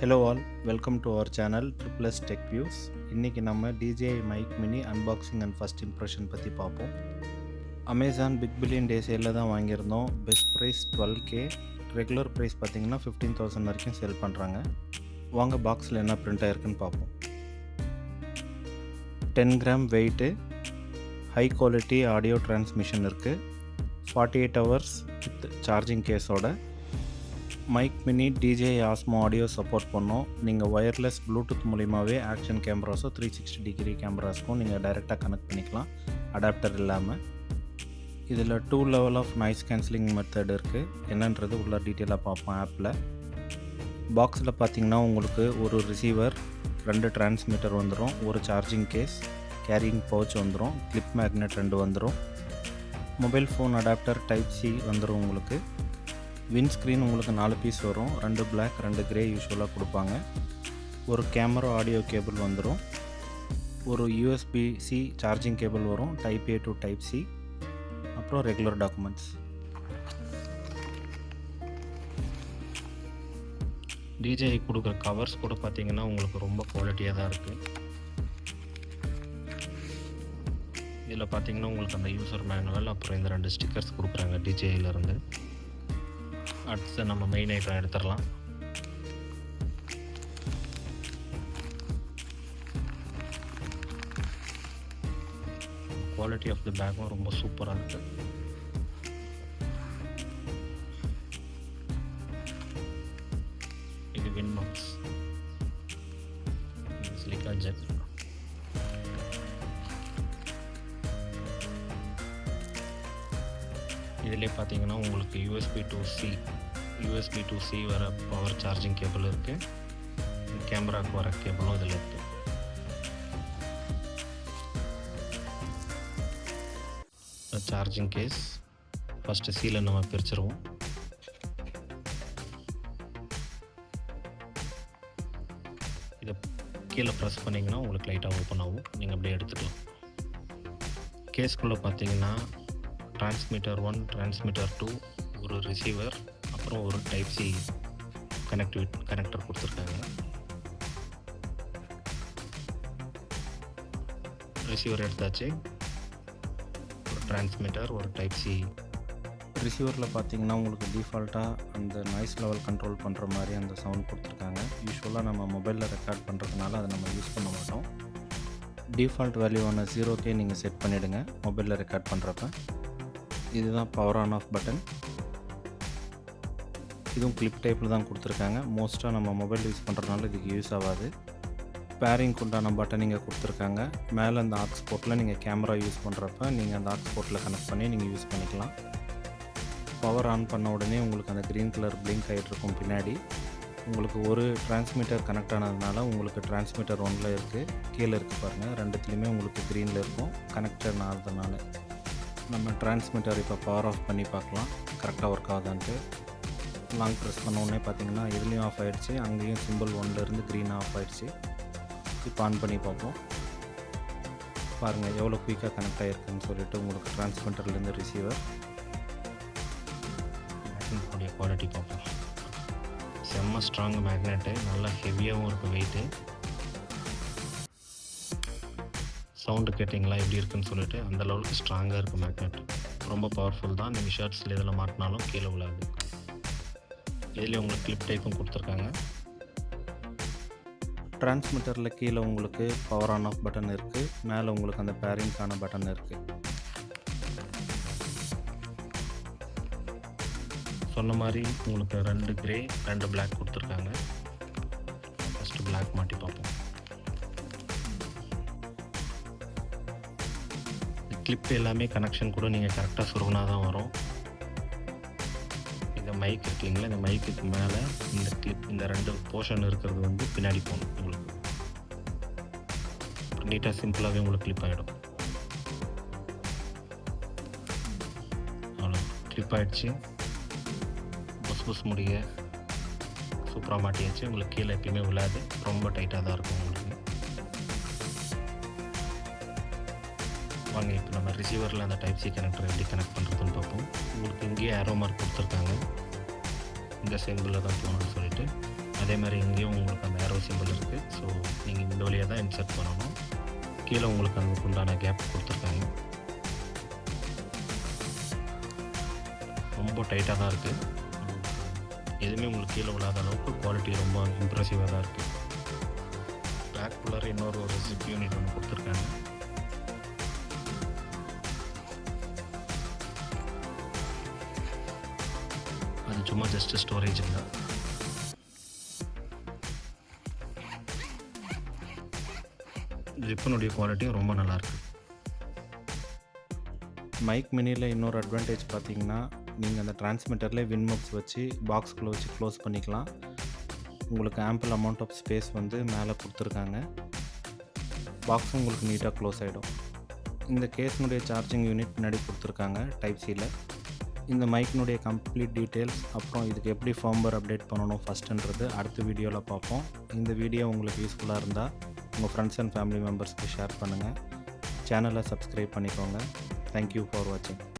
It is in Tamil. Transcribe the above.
Hello all welcome to our channel Triplus Tech Views இன்றைக்கி நம்ம DJ mic mini unboxing and first impression பற்றி பார்ப்போம். அமேசான் பிக் பில்லியன் டே சேலில் தான் வாங்கியிருந்தோம். Best price twelve K regular price பார்த்தீங்கன்னா ஃபிஃப்டீன் தௌசண்ட் வரைக்கும் சேல் பண்ணுறாங்க வாங்க பாக்ஸில் என்ன பிரிண்ட் ஆயிருக்குன்னு பார்ப்போம். Ten gram weight high quality audio transmission இருக்குது forty eight hours with charging கேஸோட mic mini DJ Osmo audio support பண்ணோம். நீங்கள் ஒயர்லெஸ் ப்ளூடூத் மூலிமாவே ஆக்ஷன் கேமராஸோ த்ரீ சிக்ஸ்டி டிகிரி கேமராஸ்க்கும் நீங்கள் டைரெக்டாக கனெக்ட் பண்ணிக்கலாம். அடாப்டர் இல்லாமல் இதில் two level of noise cancelling method இருக்குது என்னன்றது உள்ள டீட்டெயிலாக பார்ப்போம் ஆப்பில் பாக்ஸில் பார்த்தீங்கன்னா உங்களுக்கு ஒரு ரிசீவர் ரெண்டு டிரான்ஸ்மிட்டர் வந்துடும் ஒரு சார்ஜிங் கேஸ் கேரியிங் பவுச் வந்துடும் கிளிப் மேக்னெட் ரெண்டு வந்துடும் mobile phone adapter type C வந்துடும் உங்களுக்கு. வின் ஸ்க்ரீன் உங்களுக்கு நாலு பீஸ் வரும். ரெண்டு பிளாக் ரெண்டு கிரே யூஸ்வலாக கொடுப்பாங்க. ஒரு கேமரா ஆடியோ கேபிள் வந்துடும் ஒரு யூஎஸ்பி சி சார்ஜிங் கேபிள் வரும். Type A to type C அப்புறம் ரெகுலர் டாக்குமெண்ட்ஸ் டிஜே கொடுக்குற கவர்ஸ் கூட பார்த்தீங்கன்னா உங்களுக்கு ரொம்ப குவாலிட்டியாக தான் இருக்குது இதில் பார்த்தீங்கன்னா உங்களுக்கு அந்த யூசர் மேனுவல் அப்புறம் இந்த ரெண்டு ஸ்டிக்கர்ஸ் கொடுக்குறாங்க டிஜேயிலேருந்து அடுத்து நம்ம மெயின் ஐட்டம் எடுத்துடலாம். குவாலிட்டி ஆஃப் தி பேக்கும் ரொம்ப சூப்பராக இருக்குது இது வின் மார்க்ஸ் சிலிக்கா ஜெட் இதிலே பார்த்தீங்கன்னா உங்களுக்கு USB to C USB to C வர பவர் சார்ஜிங் கேபிள் இருக்குது கேமராக்கு வர கேபிளும் இதில் இருக்குது சார்ஜிங் கேஸ் ஃபஸ்ட்டு சீலை நம்ம பிரிச்சிருவோம். இதை கீழே ப்ரெஸ் பண்ணிங்கன்னா உங்களுக்கு லைட்டாக ஓப்பன் ஆகும். நீங்கள் அப்படியே எடுத்துக்கலாம். கேஸ்குள்ளே பார்த்தீங்கன்னா டிரான்ஸ்மிட்டர் ஒன் டிரான்ஸ்மிட்டர் டூ ஒரு ரிசீவர் அப்புறம் ஒரு டைப் சி கனெக்டிவிட் கனெக்டர் கொடுத்துருக்காங்க. ரிசீவர் எடுத்தாச்சு. ஒரு டிரான்ஸ்மிட்டர் ஒரு டைப் சி ரிசீவரில் பார்த்தீங்கன்னா உங்களுக்கு டிஃபால்ட்டாக அந்த நாய்ஸ் லெவல் கண்ட்ரோல் பண்ணுற மாதிரி அந்த சவுண்ட் கொடுத்துருக்காங்க. யூஸ்வலாக நம்ம மொபைலில் ரெக்கார்ட் பண்ணுறதுனால அதை நம்ம யூஸ் பண்ண மாட்டோம். டிஃபால்ட் வேல்யூவான ஜீரோக்கே நீங்கள் செட் பண்ணிவிடுங்க மொபைலில் ரெக்கார்ட் பண்ணுறப்ப இதுதான் பவர் ஆன் ஆஃப் பட்டன் இதுவும் கிளிப் டைப்பில் தான் கொடுத்துருக்காங்க. மோஸ்ட்டாக நம்ம மொபைல் யூஸ் பண்ணுறதுனால இதுக்கு யூஸ் ஆகாது. பேரிங்க்கு உண்டான பட்டன் நீங்கள் கொடுத்துருக்காங்க. மேலே அந்த ஆக்ஸ் போர்ட்டில் நீங்கள் கேமரா யூஸ் பண்ணுறப்ப நீங்கள் அந்த ஆக்ஸ் போர்ட்டில் கனெக்ட் பண்ணி நீங்கள் யூஸ் பண்ணிக்கலாம். பவர் ஆன் பண்ண உடனே உங்களுக்கு அந்த க்ரீன் கலர் பிளிங்க் ஆகிட்டு இருக்கும் பின்னாடி. உங்களுக்கு ஒரு டிரான்ஸ்மிட்டர் கனெக்ட் ஆனதுனால உங்களுக்கு டிரான்ஸ்மிட்டர் ஒன்றில் இருக்குது கீழே இருக்குது பாருங்கள் ரெண்டுத்துலேயுமே உங்களுக்கு க்ரீனில் இருக்கும். கனெக்டட் ஆகிறதுனால நம்ம டிரான்ஸ்மிட்டர் இப்போ பவர் ஆஃப் பண்ணி பார்க்கலாம். கரெக்டாக ஒர்க் ஆகுதான்ட்டு. லாங் ப்ரெஸ் பண்ண உடனே பார்த்தீங்கன்னா இதுலேயும் ஆஃப் ஆகிடுச்சு அங்கேயும் சிம்பிள் ஒன்லேருந்து க்ரீன் ஆஃப் ஆகிடுச்சு இப்போ ஆன் பண்ணி பார்ப்போம். பாருங்கள் எவ்வளோ குயிக்காக கனெக்ட் ஆகிருக்குன்னு சொல்லிட்டு உங்களுக்கு டிரான்ஸ்மிட்டர்லேருந்து ரிசீவர் மேக்னெட்டோடைய குவாலிட்டி பார்ப்போம். செம்ம ஸ்ட்ராங் மேக்னெட்டு நல்லா ஹெவியாகவும் இருக்குது வெயிட்டு சவுண்டு கேட்டிங்களா? எப்படி இருக்குன்னு சொல்லிட்டு அந்த லெவலுக்கு ஸ்ட்ராங்காக இருக்குது மேக்னெட் ரொம்ப பவர்ஃபுல் தான். நீங்கள் ஷர்ட்ஸில் இதில் மாட்டினாலும் கீழே விழாது. இதுலேயே உங்களுக்கு கிளிப் டைப்பும் கொடுத்துருக்காங்க. டிரான்ஸ்மிட்டரில் கீழே உங்களுக்கு பவர் ஆன் ஆஃப் பட்டன் இருக்குது மேலே உங்களுக்கு அந்த பேரிங்க்கான பட்டன் இருக்குது சொன்ன மாதிரி உங்களுக்கு ரெண்டு கிரே ரெண்டு Black கொடுத்துருக்காங்க. ஃபஸ்ட்டு Black மாட்டி பார்ப்போம். கிளிப் எல்லாமே கனெக்ஷன் கூட நீங்கள் கரெக்டாக சுருகுனா தான் வரும். இந்த மைக் இருக்குங்களா? இந்த மைக்குக்கு மேலே இந்த கிளிப் இந்த ரெண்டு போர்ஷன் இருக்கிறது வந்து பின்னாடி போகணும் உங்களுக்கு. நீட்டாக சிம்பிளாகவே உங்களுக்கு கிளிப் ஆகிடும் அவ்வளோ கிளிப் ஆகிடுச்சு புஸ் புஸ் முடிய சூப்பராக மாட்டியாச்சு. உங்களுக்கு கீழே எப்பயுமே விழாது. ரொம்ப டைட்டாக தான் இருக்கும் உங்களுக்கு. வாங்க. இப்போ நம்ம ரிசீவரில் அந்த டைப் சி கனெக்டர் எப்படி கனெக்ட் பண்ணுறதுன்னு பார்ப்போம். உங்களுக்கு இங்கேயே ஏரோ மார்க் கொடுத்துருக்காங்க. இந்த சிம்பிளில் தான் போகணும்னு சொல்லிட்டு. அதே மாதிரி இங்கேயும் உங்களுக்கு அந்த ஏரோ சிம்பிள் இருக்குது ஸோ நீங்கள் இந்த வழியாக தான் இன்சர்ட் பண்ணணும். கீழே உங்களுக்கு அதுக்கு உண்டான கேப் கொடுத்துருக்காங்க. ரொம்ப டைட்டாக தான் இருக்குது எதுவுமே உங்களுக்கு கீழே விழாத அளவுக்கு குவாலிட்டி ரொம்ப இம்ப்ரெசிவாக தான் இருக்குது பேக் குள்ளே இன்னொரு ஒரு சிப் யூனிட் ஒன்று கொடுத்துருக்காங்க. சும்மா ஜஸ்ட் ஸ்டோரேஜ் இல்லை ஜிப்பனுடைய குவாலிட்டியும் ரொம்ப நல்லாயிருக்கு மைக் மினியில் இன்னொரு அட்வான்டேஜ் பார்த்தீங்கன்னா நீங்கள் அந்த டிரான்ஸ்மிட்டர்லேயே வின்மப்ஸ் வச்சு பாக்ஸ்குள்ளே வச்சு க்ளோஸ் பண்ணிக்கலாம். உங்களுக்கு ஆம்பிள் அமௌண்ட் ஆஃப் ஸ்பேஸ் வந்து மேலே கொடுத்துருக்காங்க. பாக்ஸும் உங்களுக்கு நீட்டாக க்ளோஸ் ஆகிடும் இந்த கேஸினுடைய சார்ஜிங் யூனிட் முன்னாடி கொடுத்துருக்காங்க டைப் சியில் இந்த மைக்கினுடைய கம்ப்ளீட் டீட்டெயில்ஸ் அப்புறம் இதுக்கு எப்படி ஃபார்ம்பர் அப்டேட் பண்ணணும் ஃபஸ்ட்டுன்றது அடுத்த வீடியோவில் பார்ப்போம். இந்த வீடியோ உங்களுக்கு யூஸ்ஃபுல்லாக இருந்தால் உங்கள் ஃப்ரெண்ட்ஸ் அண்ட் ஃபேமிலி மெம்பர்ஸ்க்கு ஷேர் பண்ணுங்கள் சேனலை சப்ஸ்கிரைப் பண்ணிக்கோங்க. தேங்க்யூ ஃபார் வாட்சிங்